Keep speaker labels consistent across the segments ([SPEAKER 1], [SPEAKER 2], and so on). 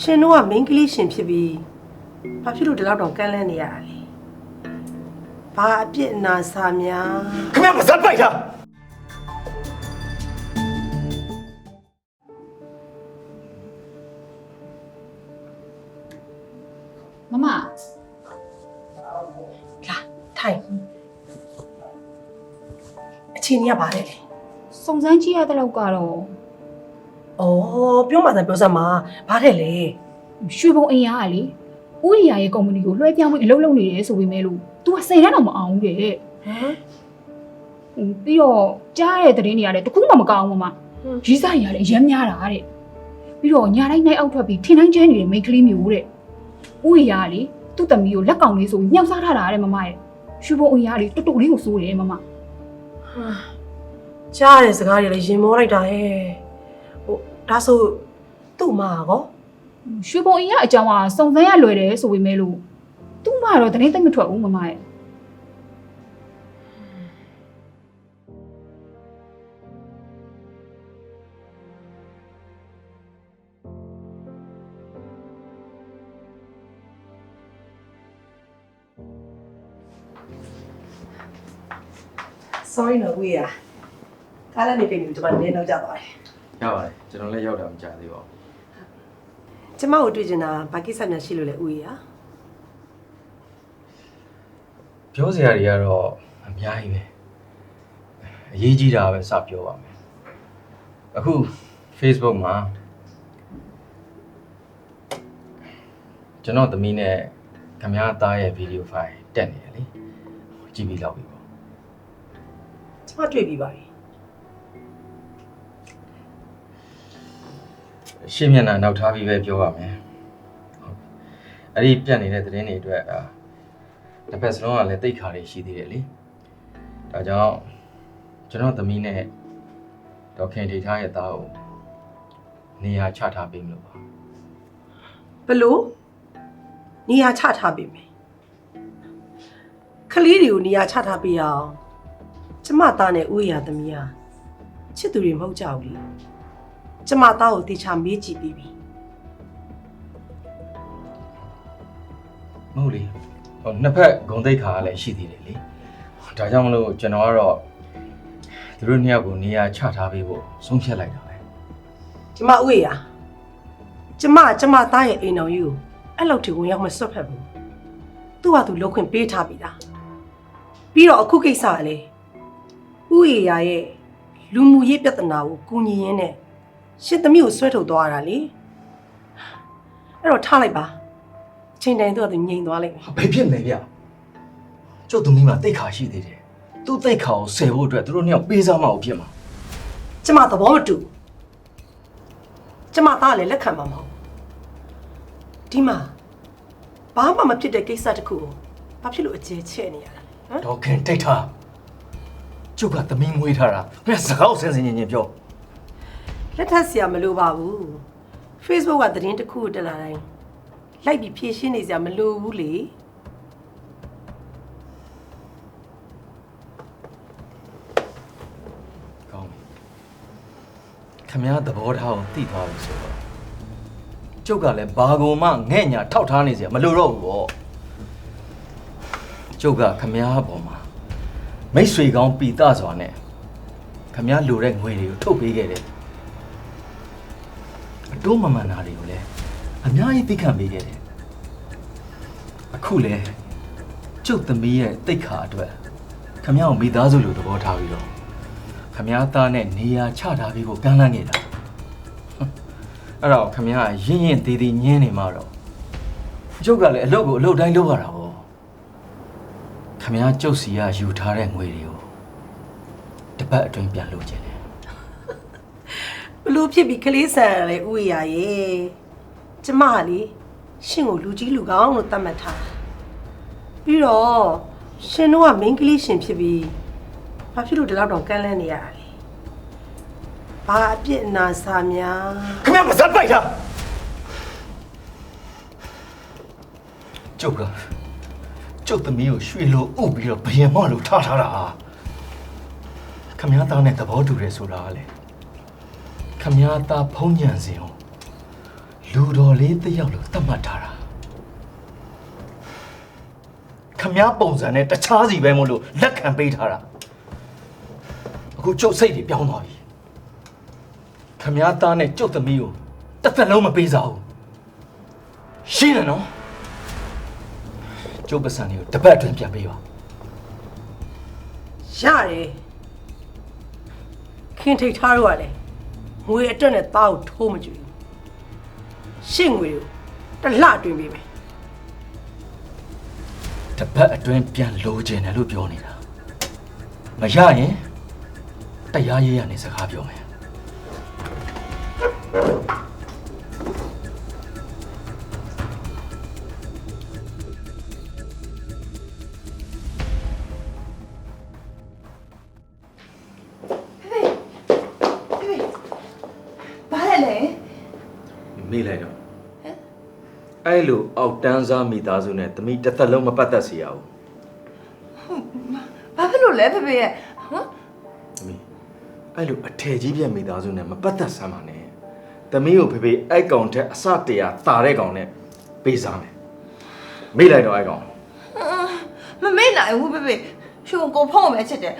[SPEAKER 1] ရှင်တို့ကမိန်းကလေးရှင်ဖြစ်ပြီးဘာဖြစ်လို့ဒီလောက်တော့ကန့်လန့်နေရတာလဲဘာအပြစ်အနာစာများ
[SPEAKER 2] ခင်ဗျာပါဇက်ပိုက်တာ
[SPEAKER 3] မမ
[SPEAKER 1] လာထိုင်အချင်းကြီးကဘာလဲလဲ
[SPEAKER 3] စုံစမ်းကြည့်ရတဲ့လောက်ကတော့
[SPEAKER 1] ဩပြောမှသာပြောစမ်းပါဘာတဲ့လဲ
[SPEAKER 3] ရွှေဘုံအိမ်ရကလေဥရီယာရဲ့ကုမ္ပဏီကိုလွှဲပြောင်းပြီးအလုပ်လုပ်နေတယ်ဆိုပေမဲ့လို့ तू ကစိန်တန်းတော့မအောင်ဘူးတဲ့
[SPEAKER 1] ဟမ်
[SPEAKER 3] ဟိုပြီးတော့ကြားရတဲ့သတင်းတွေကလည်းတခုမှမကောင်းဘူးမမရီးစားတွေကလည်းအရမ်းများတာတဲ့ပြီးတော့ညာတိုင်းနိုင်အောက်ထွက်ပြီးထင်းတိုင်းကျဲနေတဲ့မိန်းကလေးမျိုးတဲ့ဥရီယာကလေသူ့သမီးကိုလက်ကောင်လေးဆိုပြီးညှောက်စားထားတာတဲ့မမရဲ့ရွှေဘုံအိမ်ရကလေတူတူလေးကိုစိုးတယ်မမ
[SPEAKER 1] ကြားရတဲ့စကားတွေလည်းရင်မောလိုက်တာဟဲ့ဟို ဒါဆိုသူ့မှာကော
[SPEAKER 3] ရွှေဘုံအိမ်ရအကြောင်းကစုံစမ်းရလွယ်တယ်ဆိုပေမဲ့လို့သူ့မတော့သတင်းသိပ်မထွက်ဘူးမမရဲ့
[SPEAKER 1] sorry နော်ကိုရကားလည်းနေပြင်ပြီးဒီမှာနည်းနောက်ကြသွားတယ်
[SPEAKER 2] ရပါတယ် ကျွန်တော်လည်းရောက်တာမကြသေးပါဘူး
[SPEAKER 1] ကျမကိုတွေ့ချင်တာဘာကိစ္စများရှိလို့လဲဦးရ
[SPEAKER 2] ပြောစရာတွေကတော့အများကြီးပဲအရေးကြီးတာပဲစပြောပါမယ်အခု Facebook မှာကျွန်တော်သမီးနဲ့ခမည်းသားရဲ့ဗီဒီယိုဖိုင်တက်နေတယ်လေကြည့်ပြီးလောက်ပြီပေါ့
[SPEAKER 1] ကျမတွေ့ပြီးပါပြီ
[SPEAKER 2] ရှင်းမျက်နှာနောက်ထားပြီးပဲပြောပါမယ်ဟုတ်အဲ့ဒီပြတ်နေတဲ့သတင်းတွေအတွက်အာတစ်ဖက်စလုံးကလည်းတိတ်ခါတွေရှိသေးတယ်လေဒါကြောင့်ကျွန်တော်သမီးနဲ့ဒေါက်ခင်ထေထားရဲ့သားကိုနေရာချထားပေးမလို့ပါ
[SPEAKER 1] ဘလို့နေရာချထားပေးမယ်ခလေးတွေကိုနေရာချထားပေးအောင်ကျမသားနဲ့ဦးရသမီးဟာချစ်သူတွေမဟုတ်ကြဘူးလေ ကျမသားကိုတေချာမေးကြည့်ပြီးပြီ
[SPEAKER 2] မဟုတ်လေဟိုနှစ်ဖက်ဂုံတိတ်ခါကလည်းရှိသေးတယ်လေဒါကြောင့်မလို့ကျွန်တော်ကတော့သူတို့နှစ်ယောက်ကိုနေရာချထားပေးဖို့ဆုံးဖြတ်လိုက်တာပဲ
[SPEAKER 1] ကျမဦးရကျမကျမသားရဲ့အိမ်တော်ကြီးကိုအဲ့လောက်ထိဝင်ရောက်မစွတ်ဖက်ဘူးသူ့ဟာသူလောက်ခွင့်ပေးထားပြီလားပြီးတော့အခုကိစ္စကလေဦးရရဲ့လူမှုရေးပြဿနာကိုကူညီရင်းနဲ့ ရှစ်သမီးကိုဆွဲထုတ်သွားတာလေအဲ့တော့ထားလိုက်ပါအချိန်တိုင်းသူကသူငြိမ်သွားလိမ့်မယ်
[SPEAKER 2] ဘယ်ဖြစ်မလဲဗျကျုပ်သမီးမှာတိတ်ခါရှိသေးတယ်သူ့တိတ်ခါကိုဆယ်ဖို့အတွက်သူတို့နှစ်ယောက်ပေးစားမအောင်ဖြစ်မှာ
[SPEAKER 1] ကျမသဘောမတူကျမသားလည်းလက်ခံမှာမဟုတ်ဒီမှာဘာမှမဖြစ်တဲ့ကိစ္စတစ်ခုကိုဘာဖြစ်လို့အကျဲချဲ့နေရတာလဲဟမ်
[SPEAKER 2] ဒေါက်ခင်တိတ်ထားကျုပ်ကသမီးမွေးထားတာဘယ်စကားကိုဆင်ဆင်ញင်ញင်ပြော
[SPEAKER 1] လက်ထပ်စရာမလိုပါဘူး Facebook ကသတင်းတစ်ခုကိုတက်လာတိုင်းလိုက်ပြီးဖြည့်ရှင်းနေစရာမလိုဘူးလေ
[SPEAKER 2] ကောင်းပြီခမည်းသဘောထားကိုသိသွားပြီဆိုတော့ကျုပ်ကလည်းဘာကုန်မှငဲ့ညာထောက်ထားနေစရာမလိုတော့ဘူးပေါ့ကျုပ်ကခမည်းပေါ်မှာမိတ်ဆွေကောင်းပီတစွာနဲ့ခမည်းလိုတဲ့ငွေတွေကိုထုတ်ပေးခဲ့တယ်အ တိုးမမှန်တာတွေကိုလည်းအများကြီးသိခံပေးခဲ့တယ်အခုလဲကျုပ်သမီးရဲ့တိတ်ခါအတွက်ခမည်းကိုမိသားစုလိုသဘောထားပြီးတော့ခမည်းသားနဲ့နေရာချထားပြီးဖို့ကမ်းလှမ်းခဲ့တာဟွန်းအဲ့တော့ခမည်းကရင်းရင်သေးသေးညင်းနေမှတော့ကျုပ်ကလည်းအလုပ်ကိုအလုပ်တိုင်းလုပ်ရတာပေါ့ခမည်းကျုပ်စီကယူထားတဲ့ငွေတွေကိုတစ်ပတ်အတွင်းပြန်လုပ်ခြင်းတယ်
[SPEAKER 1] ဘ လို့ဖြစ်ပြီးကလေးဆန်ရလဲဥရရဲ့ကျမကလေရှင်ကိုလူကြီးလူကောင်းလို့သတ်မှတ်ထားတာပြီးတော့ရှင်တို့ကမိန်းကလေးရှင်ဖြစ်ပြီးဘာဖြစ်လို့ဒီလောက်တော့ကန့်လန့်နေရတာလဲဘာအပြစ်အနာစာများ
[SPEAKER 2] ခင်ဗျာပါဇက်ပိုက်တာကျုပ်ကကျုပ်သမီးကိုရွှေလိုဥပြီးတော့ဘယင်မလို့ထားထားတာခမည်းသားနဲ့သဘောတူတယ်ဆိုတာကလေ ခမည်းသားဖုံးညံစင်အောင်လူတော်လေးတစ်ယောက်လို့သတ်မှတ်ထားတာခမားပုံစံနဲ့တခြားစီပဲမို့လို့လက်ခံပေးထားတာအခုကျုပ်စိတ်တွေပြောင်းသွားပြီခမားသားနဲ့ကျုပ်သမီးကိုတစ်သက်လုံးမပေးစားဘူးရှင်းတယ်နော်ကျုပ်ပစံတွေကိုတစ်ပတ်အတွင်းပြန်ပေးပါ
[SPEAKER 1] ရတယ်ခင်ထိတ်ထားတော့ရတယ် ငွေအတွက်နဲ့သားကိုထိုးမကြည့်ဘူးရှင့်ငွေကိုတစ်လှတွင်ပေးမယ်
[SPEAKER 2] တစ်ပတ်အတွင်းပြန်လိုချင်တယ်လို့ပြောနေတာမရရင်တရားရေးရနေစကားပြောမယ် မေးလိုက်တော့အဲ့လိုအောက်တန်းစားမိသားစုနဲ့တမိတစ်သက်လုံးမပတ်သက်စီရဘူး
[SPEAKER 4] ဘာဖြစ်လို့လဲဖေဖေရဲ့ဟမ်
[SPEAKER 2] တမိအဲ့လိုအထယ်ကြီးပြက်မိသားစုနဲ့မပတ်သက်ဆမ်းပါနဲ့တမိကိုဖေဖေအဲ့ကောင်ထက်အစတရာတာတဲ့ကောင်နဲ့ပေးစားမယ်မေးလိုက်တော့အဲ့ကောင်
[SPEAKER 4] မမေ့နိုင်ဘူးဖေဖေရှင်ကိုဖုံးမယ်ချစ်တယ်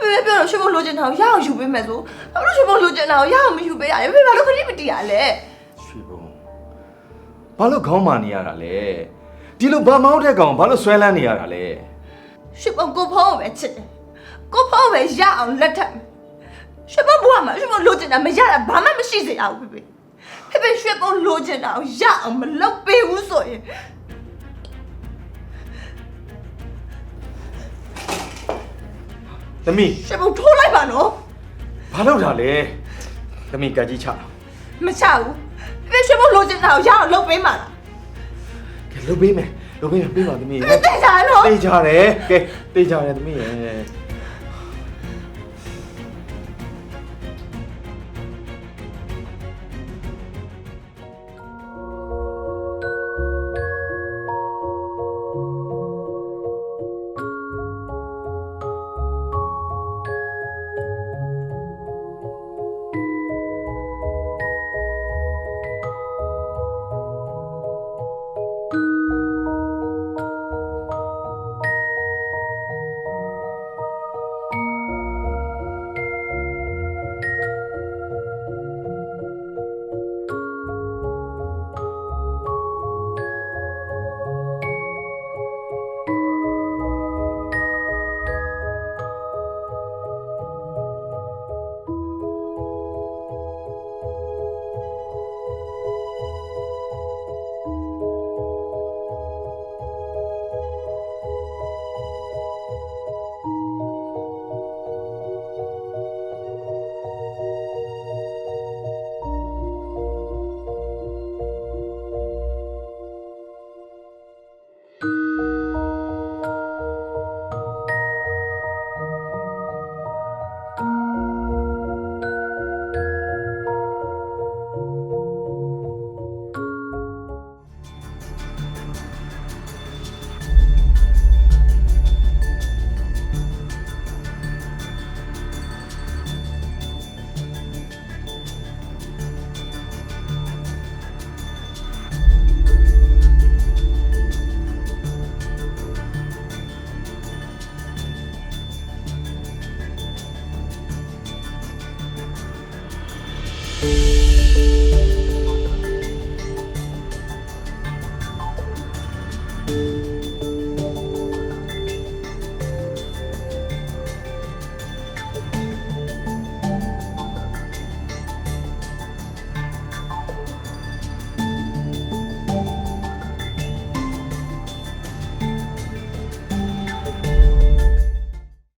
[SPEAKER 4] ဖေဖေပြောတော့ရှင်ကိုလိုချင်တာကိုရအောင်ယူပေးမယ်ဆိုဘာလို့ရှင်ကိုလိုချင်တာကိုရအောင်မယူပေးရလဲဖေဖေဘာလို့ခရီးမတီးရလဲ
[SPEAKER 2] ရွှေဘုံဘာလို့ခေါင်းမာနေရတာလဲဒီလိုဘာမောင်းတဲ့ကောင်ဘာလို့ဆွဲလန်းနေရတာလဲ
[SPEAKER 4] ရှင်ကိုဖုံးမယ်ချစ်တယ်ကိုဖုံးမယ်ရအောင်လက်ထပ်ရှင်ဘဘွားမှာရှင်ကိုလိုချင်တာမရတာဘာမှမရှိစေရဘူးဖေဖေဖေဖေရှင်ကိုလိုချင်တာကိုရအောင်မလုပ်ပေးဘူးဆိုရင်
[SPEAKER 2] တမိ
[SPEAKER 4] ရှင်ကိုထိုးလိုက်ပါနော်
[SPEAKER 2] ဘာလုပ်တာလဲတမိကကြီးချ
[SPEAKER 4] မချဘူး ဖေဖေရှင်ကိုလိုချင်တာကိုရအောင်လုပ်ပေးမှာလား
[SPEAKER 2] ကဲလုပ်ပေးမယ်လုပ်ပေးမယ်ပေးပါတမိ
[SPEAKER 4] ဖေဖေကြနော်
[SPEAKER 2] တေးကြတယ်ကဲတေးကြတယ်တမိရဲ့